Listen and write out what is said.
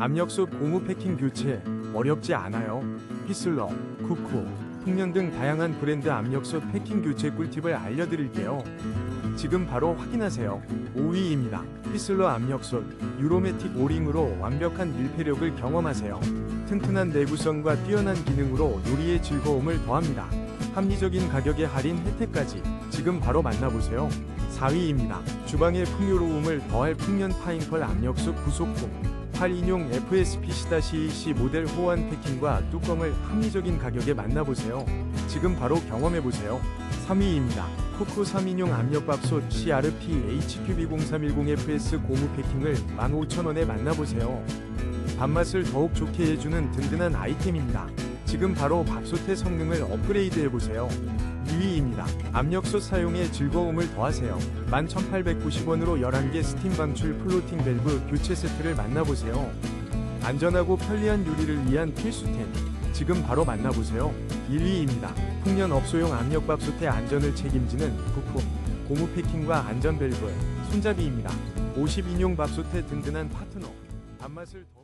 압력솥 고무 패킹 교체 어렵지 않아요. 피슬러, 쿠쿠, 풍년 등 다양한 브랜드 압력솥 패킹 교체 꿀팁을 알려드릴게요. 지금 바로 확인하세요. 5위입니다. 피슬러 압력솥 유로매틱 오링으로 완벽한 밀폐력을 경험하세요. 튼튼한 내구성과 뛰어난 기능으로 요리의 즐거움을 더합니다. 합리적인 가격에 할인 혜택까지 지금 바로 만나보세요. 4위입니다. 주방의 풍요로움을 더할 풍년 파인펄 압력솥 부속품 8인용 FSP-EC 모델 호환 패킹과 뚜껑을 합리적인 가격에 만나보세요. 지금 바로 경험해보세요. 3위입니다. 쿠쿠 3인용 압력밥솥 CRP HQB0310FS 고무 패킹을 15,000원에 만나보세요. 밥맛을 더욱 좋게 해주는 든든한 아이템입니다. 지금 바로 밥솥의 성능을 업그레이드 해보세요. 2위입니다. 압력솥 사용에 즐거움을 더하세요. 11,890원으로 11개 스팀 방출 플로팅 밸브 교체 세트를 만나보세요. 안전하고 편리한 요리를 위한 필수템. 지금 바로 만나보세요. 1위입니다. 풍년 업소용 압력밥솥의 안전을 책임지는 부품, 고무 패킹과 안전 밸브, 손잡이입니다. 50인용 밥솥의 든든한 파트너. 밥맛을 더...